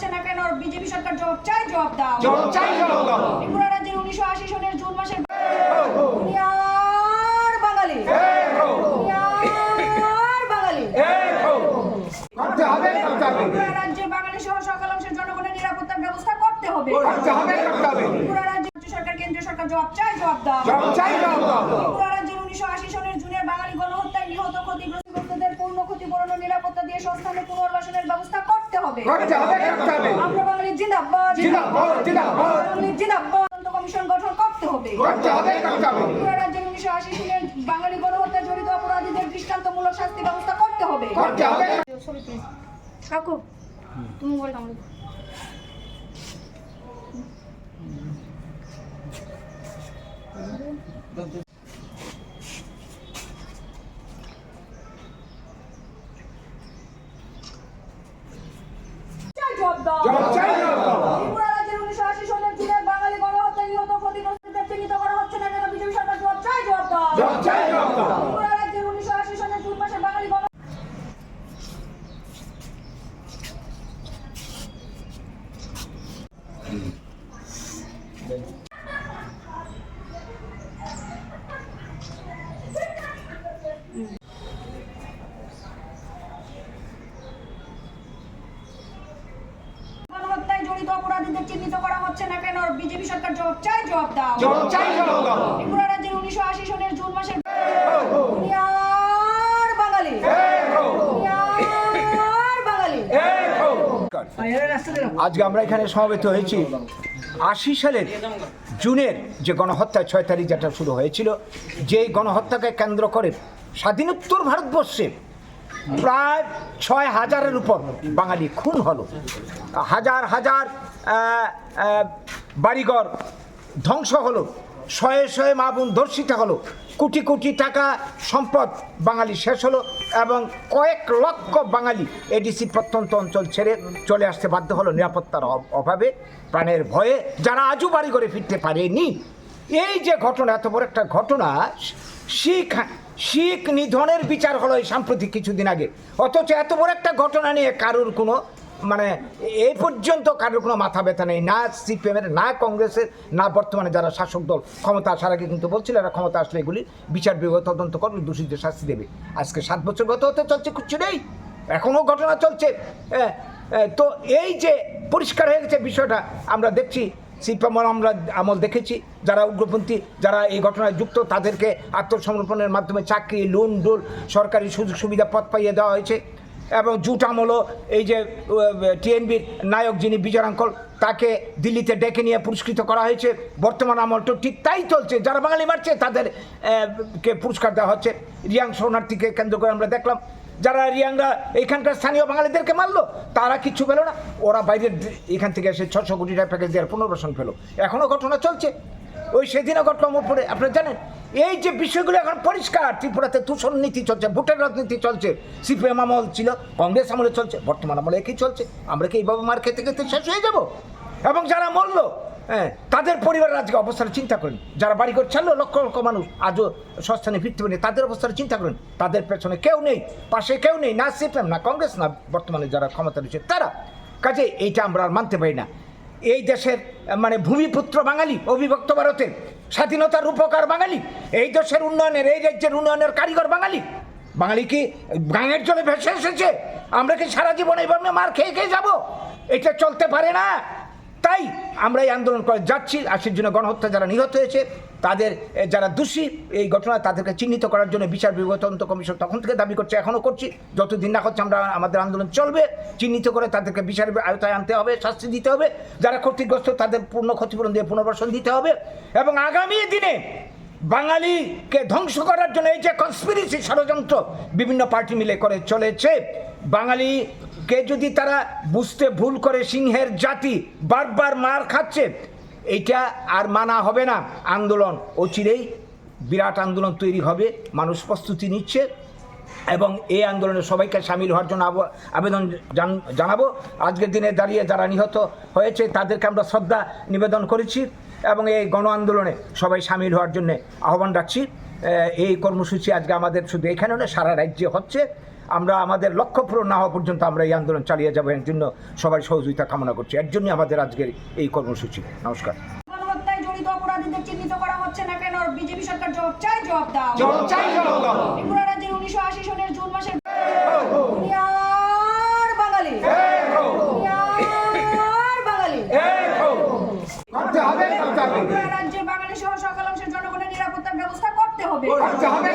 হচ্ছে না কেন? বিজেপি সরকার জবাব চাই জবাব দাও। জবাব চাই জবাব দাও। ত্রিপুরা রাজ্যের উনিশশো আশি সনের জুন মাসের দুনিয়ার বাঙালি। দুনিয়ার বাঙালি। করতে হবে করতে হবে। ত্রিপুরা রাজ্যের বাঙালি সহ সকল অংশের জনগণের নিরাপত্তার ব্যবস্থা করতে হবে। করতে হবে করতে হবে। ত্রিপুরা রাজ্য সরকার কেন্দ্রীয় সরকার জবাব চাই জবাব দাও। জবাব চাই জবাব দাও। ত্রিপুরা রাজ্যের উনিশশো আশি সনের জুনের বাঙালি গণহত্যায় নিহত ক্ষতিগ্রস্তদের পূর্ণ ক্ষতিপূরণ নিরাপত্তা দিয়ে সংস্থানের পুনর্বাসনের ব্যবস্থা করতে হবে। করতে হবে করতে হবে। আমরা বাঙালি জিন্দাবাদ। জিন্দাবাদ, জিন্দাবাদ। বাঙালি জিন্দাবাদ। কমিশন গঠন করতে হবে। করতে হবে করতে হবে। রাজ্যের উনিশশো আশি সনের বাঙালি গণহত্যা জড়িত অপরাধীদের দৃষ্টান্তমূলক শাস্তি ব্যবস্থা করতে হবে। করতে হবে। কাকু তুমি মোবাইল কামড়ে চাই জবাব দাও জবাব চাই জবাব দাও ত্রিপুরা রাজ্যের উনিশশো আশি সনের জুনের বাঙালি গণহত্যায় নিহত ক্ষতিগ্রস্তদের চিহ্নিত করা হচ্ছে না কেন বিজেপি সরকার জবাব চাই জবাব দাও জবাব চাই জবাব দাও ত্রিপুরা রাজ্যের উনিশশো আশি সনের জুন মাসে বাঙালি গণ গণহত্যায় জড়িত অপরাধীদের চিহ্নিত করা হচ্ছে না কেন? বিজেপি সরকার জবাব চাই জবাব দাও। জবাব চাই জবাব দাও। ত্রিপুরা রাজ্যের উনিশশো আশি সনের জুন মাসের দুনিয়ার বাঙালি। বাঙালি। আজকে আমরা এখানে সমবেত হয়েছি। আশি সালের জুনের যে গণহত্যা ছয় তারিখ যেটা শুরু হয়েছিল যেই গণহত্যাকে কেন্দ্র করে স্বাধীনোত্তর ভারতবর্ষে প্রায় ছয় হাজারের উপর বাঙালি খুন হলো। হাজার হাজার বাড়িঘর ধ্বংস হলো। শয়ে শয়ে মা বোন ধর্ষিতা হলো। কোটি কোটি টাকা সম্পদ বাঙালি শেষ হলো এবং কয়েক লক্ষ বাঙালি এডিসি প্রত্যন্ত অঞ্চল ছেড়ে চলে আসতে বাধ্য হলো নিরাপত্তার অভাবে, প্রাণের ভয়ে। যারা আজও বাড়ি করে ফিরতে পারেনি। এই যে ঘটনা, এত বড় একটা ঘটনা শিখ শিখ নিধনের বিচার হলো এই সাম্প্রতিক কিছুদিন আগে। অথচ এত বড় একটা ঘটনা নিয়ে কারোর কোনো মানে এই পর্যন্ত কারোর কোনো মাথা ব্যথা নেই। না সিপিএমের, না কংগ্রেসের, না বর্তমানে যারা শাসক দল। ক্ষমতা আসার আগে কিন্তু বলছিল, এরা ক্ষমতা আসলে এগুলি বিচার বিভাগ তদন্ত করবে দোষীদের শাস্তি দেবে। আজকে সাত বছর গত হতে চলছে কিছু নেই। এখনও ঘটনা চলছে। তো এই যে পরিষ্কার হয়ে গেছে বিষয়টা, আমরা দেখছি সিপিএম আমরা আমল দেখেছি, যারা উগ্রপন্থী, যারা এই ঘটনায় যুক্ত, তাদেরকে আত্মসমর্পণের মাধ্যমে চাকরি, লোন, ডোল, সরকারি সুযোগ সুবিধা পদ পাইয়ে দেওয়া হয়েছে। এবং জুট আমলও এই যে টিএনবির নায়ক যিনি বিজয়াঙ্কল তাকে দিল্লিতে ডেকে নিয়ে পুরস্কৃত করা হয়েছে। বর্তমান আমলটা ঠিক তাই চলছে, যারা বাঙালি মারছে, তাদের কে পুরস্কার দেওয়া হচ্ছে। রিয়াং শরণার্থীকে কেন্দ্র করে আমরা দেখলাম। যারা রিয়াংরা এখানকার স্থানীয় বাঙালিদেরকে মারলো, তারা কিচ্ছু পেল না। ওরা বাইরের এখান থেকে এসে ছশো কোটি টাকা প্যাকেজ দেওয়ার পুনর্বাসন পেল। এখনও ঘটনা চলছে। ওই সেদিনও ঘটনা মোট আপনারা জানেন? এই যে বিষয়গুলো এখন পরিষ্কার, ত্রিপুরাতে দূষণ নীতি চলছে, ভোটের রাজনীতি চলছে, সিপিএম আমল ছিল, কংগ্রেস আমলে চলছে, বর্তমান আমলে একই চলছে, আমরা কি এইভাবে মার খেতে খেতে শেষ হয়ে যাব? এবং যারা মরলো হ্যাঁ তাদের পরিবারের আজকে অবস্থাটা চিন্তা করেন। যারা বাড়ি করে ছাড়লো, লক্ষ লক্ষ মানুষ আজও সস্থানে ফিরতে পারেনি। তাদের অবস্থাটা চিন্তা করেন। তাদের পেছনে কেউ নেই, পাশে কেউ নেই, না সিপিএম, না কংগ্রেস, না বর্তমানে যারা ক্ষমতা রয়েছে তারা। কাজে এইটা আমরা আর মানতে পারি না। এই দেশের মানে ভূমিপুত্র বাঙালি, অবিভক্ত ভারতের, স্বাধীনতার রূপকার বাঙালি, এই দেশের উন্নয়নের, এই রাজ্যের উন্নয়নের কারিগর বাঙালি। বাঙালি কি গাঙের জলে ভেসে এসেছে? আমরা কি সারা জীবন এইভাবে মার খেয়ে খেয়ে যাব? এটা চলতে পারে না। তাই আমরা এই আন্দোলন করে যাচ্ছি আশির জন্য গণহত্যা যারা নিহত হয়েছে, তাদের যারা দোষী, এই ঘটনা তাদেরকে চিহ্নিত করার জন্য বিচার বিভাগ তদন্ত কমিশন তখন থেকে দাবি করছে এখনও করছি। যতদিন না হচ্ছে আমরা আমাদের আন্দোলন চলবে, চিহ্নিত করে তাদেরকে বিচারের আয়তায় আনতে হবে, শাস্তি দিতে হবে। যারা ক্ষতিগ্রস্ত, তাদের পূর্ণ ক্ষতিপূরণ দিয়ে পুনর্বাসন দিতে হবে। এবং আগামী দিনে বাঙালিকে ধ্বংস করার জন্য এই যে কনস্পিরেসি ষড়যন্ত্র বিভিন্ন পার্টি মিলে করে চলেছে বাঙালিকে যদি তারা বুঝতে ভুল করে সিংহের জাতি বারবার মার খাচ্ছে এটা আর মানা হবে না। আন্দোলন অচিরেই, বিরাট আন্দোলন তৈরি হবে, মানুষ প্রস্তুতি নিচ্ছে এবং এই আন্দোলনে সবাইকে সামিল হওয়ার জন্য আব- আবেদন জানাব। আজকের দিনে দাঁড়িয়ে যারা নিহত হয়েছে, তাদেরকে আমরা শ্রদ্ধা নিবেদন করেছি এবং এই গণ আন্দোলনে সবাই সামিল হওয়ার জন্য আহ্বান রাখছি। এই কর্মসূচি আজকে আমাদের শুধু এখানে না সারা রাজ্যে হচ্ছে। আমরা আমাদের লক্ষ্য পূরণ না হওয়া পর্যন্ত আমরা এই আন্দোলন চালিয়ে যাব। এর জন্য সবাই সহযোগিতা কামনা করছি। এর জন্যই আমাদের আজকের এই কর্মসূচি। নমস্কার। গণহত্যায় জড়িত অপরাধীদের চিহ্নিত করা হচ্ছে না কেন? বিজেপি সরকার জবাব চাই জবাব দাও। জবাব চাই, জবাব দাও। ত্রিপুরা রাজ্যের উনিশশো আশি সনের জুন মাসের দুনিয়ার বাঙালি দুনিয়ার বাঙালি করতে হবে করতে হবে ত্রিপুরা রাজ্যের বাঙালি সহ সকল অংশের জনগণের নিরাপত্তার ব্যবস্থা করতে হবে